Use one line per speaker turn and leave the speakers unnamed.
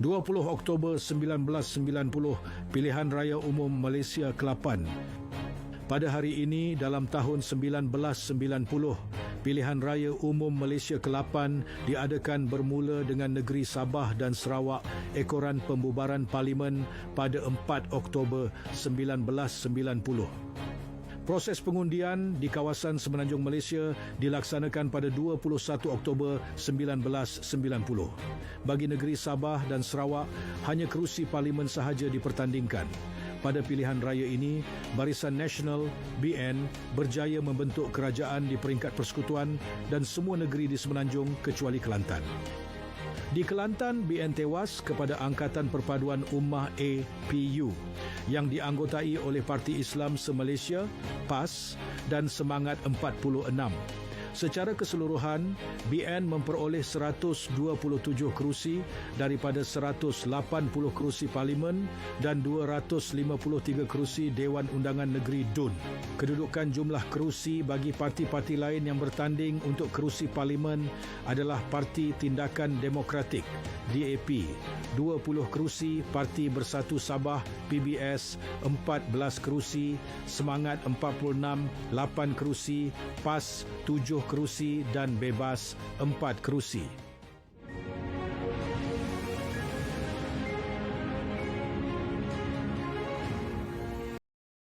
20 Oktober 1990 Pilihan Raya Umum Malaysia ke-8 Pada hari ini dalam tahun 1990 Pilihan Raya Umum Malaysia ke-8 diadakan bermula dengan negeri Sabah dan Sarawak ekoran pembubaran parlimen pada 4 Oktober 1990 Proses pengundian di kawasan Semenanjung Malaysia dilaksanakan pada 21 Oktober 1990. Bagi negeri Sabah dan Sarawak, hanya kerusi parlimen sahaja dipertandingkan. Pada pilihan raya ini, Barisan Nasional BN berjaya membentuk kerajaan di peringkat persekutuan dan semua negeri di Semenanjung kecuali Kelantan. Di Kelantan, BN tewas kepada Angkatan Perpaduan Ummah APU yang dianggotai oleh Parti Islam Se-Malaysia, PAS dan Semangat 46. Secara keseluruhan, BN memperoleh 127 kerusi daripada 180 kerusi parlimen dan 253 kerusi Dewan Undangan Negeri DUN. Kedudukan jumlah kerusi bagi parti-parti lain yang bertanding untuk kerusi parlimen adalah Parti Tindakan Demokratik DAP 20 kerusi Parti Bersatu Sabah PBS 14 kerusi Semangat 46 8 kerusi PAS 7 kerusi dan Bebas 4 kerusi